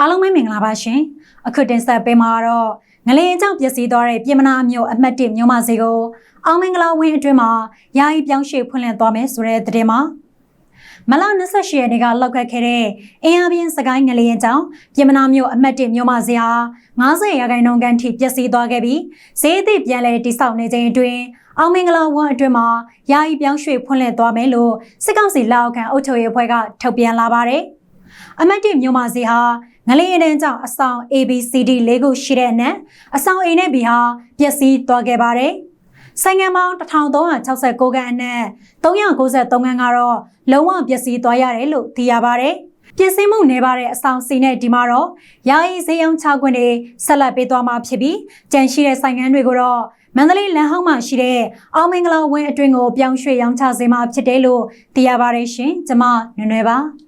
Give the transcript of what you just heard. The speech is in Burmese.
အားလုံးပဲမင်္ဂလာပါရှင်အခုတင်ဆက်ပေးမှာတော့ငလျင်ကြောင့်ပျက်စီးသွားတဲ့ပြည်မနာမြို့အမှတ်1မြို့မစီကိုအောင်မင်္ဂလာဝင်းအတွင်းမှာယာယီပြောင်းရွှေ့ဖွင့်လှစ်သွားမယ်ဆိုတဲ့သတင်းမှာမလ28ရက်နေ့ကလောက်ခတ်ခဲ့တဲ့အင်အားပြင်းစကိုင်းငလျင်ကြောင့်ပြည်မနာမြို့အမှတ်1မြို့မစီဟာ90ရာခိုင်နှုန်းကန်ထိပျက်စီးသွားခဲ့ပြီးဈေးသည့်ပြန်လည်တိစောက်နေခြင်းအတွင်းအောင်မင်္ဂလာဝန်းအတွင်းမှာယာယီပြောင်းရွှေ့ဖွင့်လှစ်သွားမယ်လို့စစ်ကောင်စီလက်အောက်ခံအုပ်ချုပ်ရေးအဖွဲ့ကထုတ်ပြန်လာပါတယ်။ အမတ်တိမြို့မစီဟာငလျင်တန်းကြောင့်အဆောင် ABCD ၄ခုရှိတဲ့အနက်အဆောင် A နဲ့ B ဟာပျက်စီးသွားခဲ့ပါတယ်။ဆိုင်ငံပေါင်း1369ခန်းအနက်393ခန်းကတော့လုံးဝပျက်စီးသွားရတယ်လို့သိရပါတယ်။ပျက်စီးမှုနေပါတဲ့အဆောင်စီနဲ့ဒီမှာတော့ယာယီဈေးရောင်းချခွင့်တွေဆက်လက်ပေးသွားမှာဖြစ်ပြီးကြန့်ရှိတဲ့ဆိုင်ငန်းတွေကိုတော့မန္တလေးလမ်းဟောင်းမှာရှိတဲ့အောင်မင်္ဂလာဝင်းအတွင်းကိုပြောင်းရွှေ့ရောင်းချစေမှာဖြစ်တယ်လို့သိရပါတယ်ရှင်။ကျွန်မနွယ်နွယ်ပါ။